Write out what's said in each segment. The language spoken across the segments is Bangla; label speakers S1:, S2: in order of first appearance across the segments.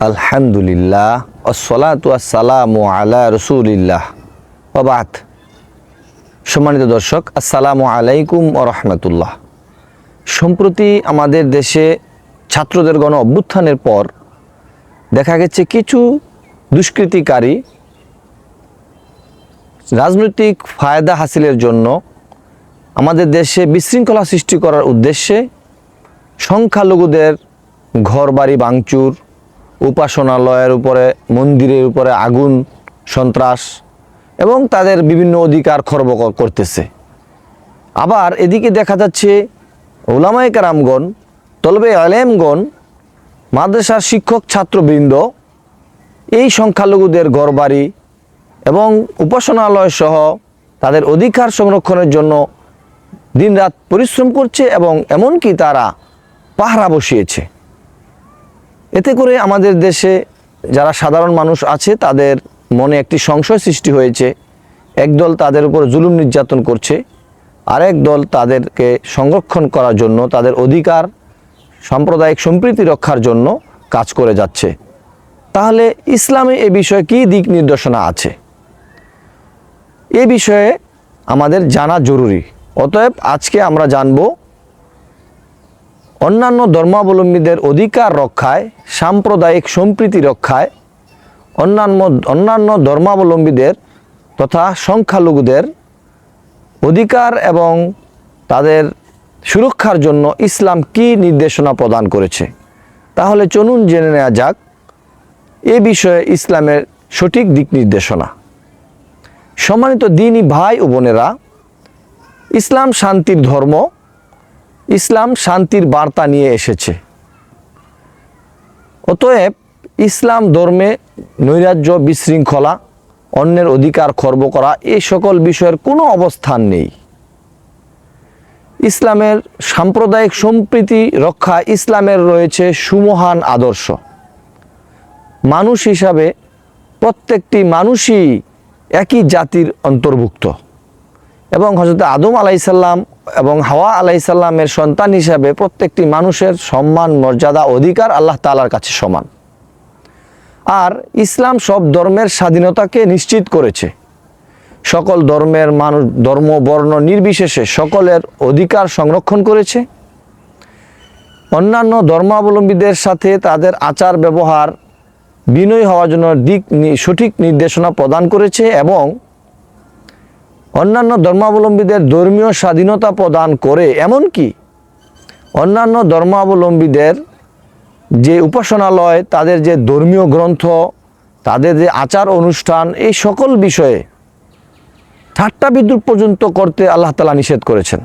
S1: আলহামদুলিল্লাহ আসসালামু আলা রসুলিল্লাহ। বাবাত সম্মানিত দর্শক, আসসালামু আলাইকুম ও রহমতুল্লাহ। সম্প্রতি আমাদের দেশে ছাত্রদের গণ অভ্যুত্থানের পর দেখা গেছে কিছু দুষ্কৃতিকারী রাজনৈতিক ফায়দা হাসিলের জন্য আমাদের দেশে বিশৃঙ্খলা সৃষ্টি করার উদ্দেশ্যে সংখ্যালঘুদের ঘর বাড়ি ভাঙচুর উপাসনালয়ের উপরে, মন্দিরের উপরে আগুন, সন্ত্রাস এবং তাদের বিভিন্ন অধিকার খর্ব করতেছে। আবার এদিকে দেখা যাচ্ছে ওলামায় কারামগণ, তলবে আলেমগণ, মাদ্রাসার শিক্ষক ছাত্রবৃন্দ, এই সংখ্যালঘুদের ঘরবাড়ি এবং উপাসনালয় সহ তাদের অধিকার সংরক্ষণের জন্য দিনরাত পরিশ্রম করছে এবং এমনকি তারা পাহারা বসিয়েছে। এতে করে আমাদের দেশে যারা সাধারণ মানুষ আছে, তাদের মনে একটি সংশয় সৃষ্টি হয়েছে। একদল তাদের উপর জুলুম নির্যাতন করছে, আরেক দল তাদেরকে সংরক্ষণ করার জন্য, তাদের অধিকার, সাম্প্রদায়িক সম্প্রীতি রক্ষার জন্য কাজ করে যাচ্ছে। তাহলে ইসলামে এ বিষয়ে কী দিক নির্দেশনা আছে? এ বিষয়ে আমাদের জানা জরুরি। অতএব আজকে আমরা জানব অন্যান্য ধর্মাবলম্বীদের অধিকার রক্ষায়, সাম্প্রদায়িক সম্প্রীতি রক্ষায়, অন্যান্য অন্যান্য ধর্মাবলম্বীদের তথা সংখ্যালঘুদের অধিকার এবং তাদের সুরক্ষার জন্য ইসলাম কি নির্দেশনা প্রদান করেছে। তাহলে চলুন জেনে নেওয়া যাক এ বিষয়ে ইসলামের সঠিক দিক নির্দেশনা। সম্মানিত দিনই ভাই ও বোনেরা, ইসলাম শান্তির ধর্ম ইসলাম শান্তির বার্তা নিয়ে এসেছে। অতএব ইসলাম ধর্মে নৈরাজ্য, বিশৃঙ্খলা, অন্যের অধিকার খর্ব করা এই সকল বিষয়ের কোনো অবস্থান নেই। ইসলামের সাম্প্রদায়িক সম্প্রীতি রক্ষা ইসলামের রয়েছে সুমহান আদর্শ। মানুষ হিসাবে প্রত্যেকটি মানুষই একই জাতির অন্তর্ভুক্ত। এবং হজরত আদম আলাইসাল্লাম এবং হাওয়া আলাইসাল্লামের সন্তান হিসাবে প্রত্যেকটি মানুষের সম্মান, মর্যাদা, অধিকার আল্লাহ তালার কাছে সমান। আর ইসলাম সব ধর্মের স্বাধীনতাকে নিশ্চিত করেছে। সকল ধর্মের মানুষ, ধর্ম, বর্ণ নির্বিশেষে সকলের অধিকার সংরক্ষণ করেছে। অন্যান্য ধর্মাবলম্বীদের সাথে তাদের আচার ব্যবহার বিনয় হওয়ার জন্য দিক সঠিক নির্দেশনা প্রদান করেছে এবং অন্যান্য ধর্মাবলম্বীদের ধর্মীয় স্বাধীনতা প্রদান করে, এমনকি অন্যান্য ধর্মাবলম্বীদের যে উপাসনালয়, তাদের যে ধর্মীয় গ্রন্থ, তাদের যে আচার অনুষ্ঠান, এই সকল বিষয়ে ঠাট্টা বিদ্রুপ পর্যন্ত করতে আল্লাহ তালা নিষেধ করেছেন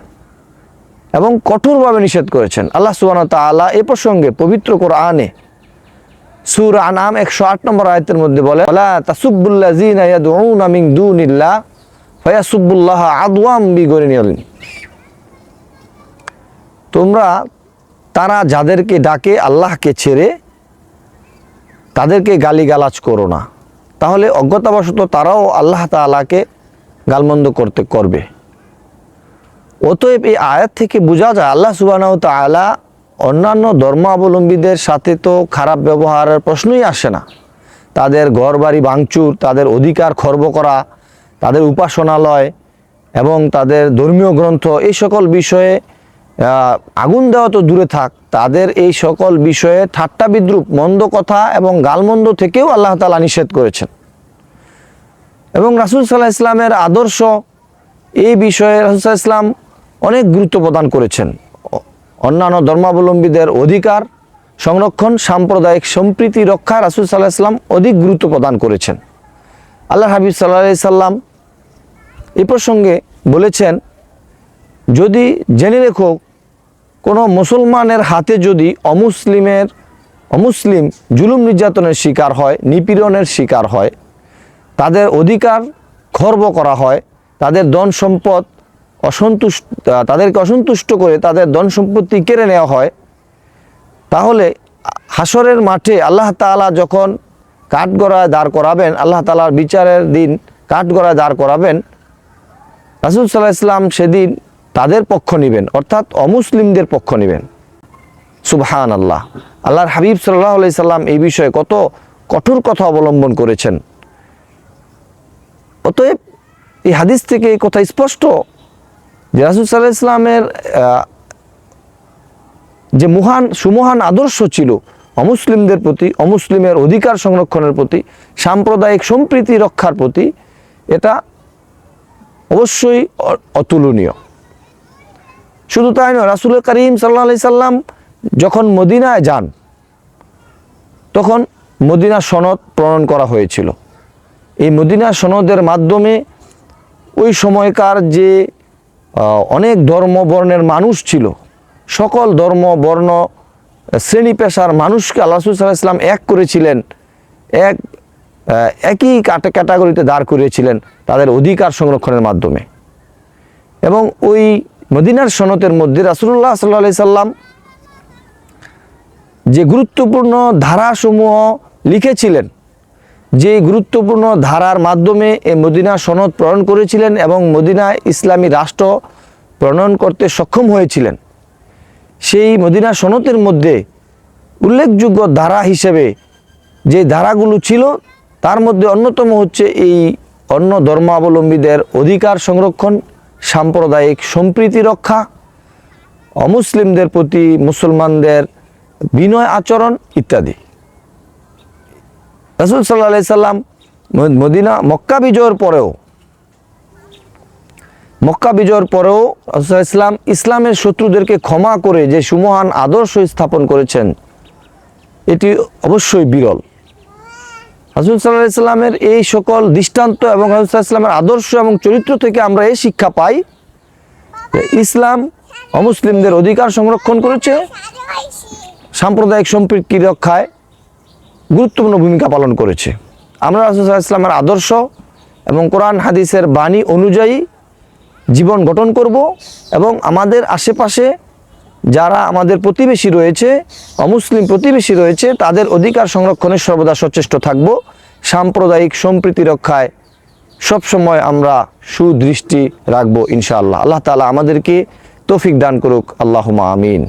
S1: এবং কঠোরভাবে নিষেধ করেছেন। আল্লাহ সুবান তালা এ প্রসঙ্গে পবিত্র কোরআনে সুর আনাম একশো আট নম্বর আয়তের মধ্যে বলে, "ওয়ালা তাসুব্বুল্লাযীনা ইয়াদউনা মিন দুনিল্লাহ ফায়াসুব্বুল্লাহ আদওয়াম বিগরিনিয়াল তোমরা তারা যাদেরকে ডাকে আল্লাহকে ছেড়ে তাদেরকে গালিগালাজ করো না। তাহলে অজ্ঞতাবশত তারাও আল্লাহ তাআলাকে গালমন্দ করতে করবে। অতএব এই আয়াত থেকে বোঝা যায় আল্লাহ সুবাহ তাআলা অন্যান্য ধর্মাবলম্বীদের সাথে তো খারাপ ব্যবহারের প্রশ্নই আসে না। তাদের ঘর বাড়ি ভাঙচুর, তাদের অধিকার খর্ব করা তাদের উপাসনালয় এবং তাদের ধর্মীয় গ্রন্থ, এই সকল বিষয়ে আগুন দেওয়া তো দূরে থাক, তাদের এই সকল বিষয়ে ঠাট্টা বিদ্রুপ, মন্দ কথা এবং গালমন্দ থেকেও আল্লাহ তালা নিষেধ করেছেন। এবং রাসুল সাল্লাহ ইসলামের আদর্শ, এই বিষয়ে রাসুল সাল্লাহ ইসলাম অনেক গুরুত্ব প্রদান করেছেন। অন্যান্য ধর্মাবলম্বীদের অধিকার, সংরক্ষণ, সাম্প্রদায়িক সম্প্রীতি রক্ষা রাসুল সাল্লাহ ইসলাম অধিক গুরুত্ব প্রদান করেছেন। আল্লাহ হাবিব সাল্লাহ সাল্লাম এই প্রসঙ্গে বলেছেন, যদি জেনে রেখো, কোনো মুসলমানের হাতে যদি অমুসলিমের, অমুসলিম জুলুম নির্যাতনের শিকার হয়, নিপীড়নের শিকার হয়, তাদের অধিকার খর্ব করা হয়, তাদের ধন সম্পদ অসন্তুষ্ট, তাদেরকে অসন্তুষ্ট করে তাদের ধন সম্পত্তি কেড়ে নেওয়া হয়, তাহলে হাসরের মাঠে আল্লাহ তাআলা যখন কাঠগড়ায় দাঁড় করাবেন, আল্লাহ তাআলার বিচারের দিন কাঠগড়ায় দাঁড় করাবেন রাসুল সাল্লাহ ইসলাম সেদিন তাদের পক্ষ নেবেন, অর্থাৎ অমুসলিমদের পক্ষ নেবেন। সুবহান আল্লাহ আল্লাহর হাবিব সাল্লাহ আলাই সাল্লাম এই বিষয়ে কত কঠোর কথা অবলম্বন করেছেন। অতএব এই হাদিস থেকে এই কথা স্পষ্ট যে রাসুল সাল্লাহ ইসলামের যে মহান, সুমহান আদর্শ ছিল অমুসলিমদের প্রতি, অমুসলিমের অধিকার সংরক্ষণের প্রতি, সাম্প্রদায়িক সম্প্রীতি রক্ষার প্রতি, এটা অবশ্যই অতুলনীয়। শুধু তাই নয়, রাসুল করিম সাল্লা আলি সাল্লাম যখন মদিনায় যান, তখন মদিনা সনদ প্রণয়ন করা হয়েছিল। এই মদিনা সনদের মাধ্যমে ওই সময়কার যে অনেক ধর্ম বর্ণের মানুষ ছিল, সকল ধর্ম বর্ণ শ্রেণি পেশার মানুষকে আল্লাহ সাল্লাহ ইসলাম এক করেছিলেন, এক একই ক্যাটাগরিতে দাঁড় করিয়েছিলেন। তাদের অধিকার সংরক্ষণের মাধ্যমে। এবং ওই মদিনার সনতের মধ্যে রাসুল্লাহ সাল্লাহ সাল্লাম যে গুরুত্বপূর্ণ ধারাসমূহ লিখেছিলেন, যে গুরুত্বপূর্ণ ধারার মাধ্যমে এই মদিনা সনদ প্রণয়ন করেছিলেন এবং মদিনা ইসলামী রাষ্ট্র প্রণয়ন করতে সক্ষম হয়েছিলেন, সেই মদিনা সনতের মধ্যে উল্লেখযোগ্য ধারা হিসেবে যে ধারাগুলো ছিল, তার মধ্যে অন্যতম হচ্ছে এই অন্য ধর্মাবলম্বীদের অধিকার সংরক্ষণ, সাম্প্রদায়িক সম্প্রীতি রক্ষা, অমুসলিমদের প্রতি মুসলমানদের বিনয় আচরণ ইত্যাদি। রাসুল সাল্লাহ সাল্লাম মদিনা, মক্কা বিজয়ের পরেও, মক্কা বিজয়ের পরেও রাসূল ইসলাম ইসলামের শত্রুদেরকে ক্ষমা করে যে সুমহান আদর্শ স্থাপন করেছেন, এটি অবশ্যই বিরল। রাসুল সাল্লাহ ইসলামের এই সকল দৃষ্টান্ত এবং রাসুল ইসলামের আদর্শ এবং চরিত্র থেকে আমরা এই শিক্ষা পাই ইসলাম অমুসলিমদের অধিকার সংরক্ষণ করেছে, সাম্প্রদায়িক সম্পৃক্তি রক্ষায় গুরুত্বপূর্ণ ভূমিকা পালন করেছে। আমরা রাসুল ইসলামের আদর্শ এবং কোরআন, হাদিসের বাণী অনুযায়ী জীবন গঠন করব এবং আমাদের আশেপাশে যারা আমাদের প্রতিবেশী রয়েছে, অমুসলিম প্রতিবেশী রয়েছে, তাদের অধিকার সংরক্ষণে সর্বদা সচেষ্ট থাকব। সাম্প্রদায়িক সম্প্রীতি রক্ষায় সবসময় আমরা সুদৃষ্টি রাখব ইনশাআল্লাহ। আল্লাহ তালা আমাদেরকে তৌফিক দান করুক। আল্লাহমা আমিন।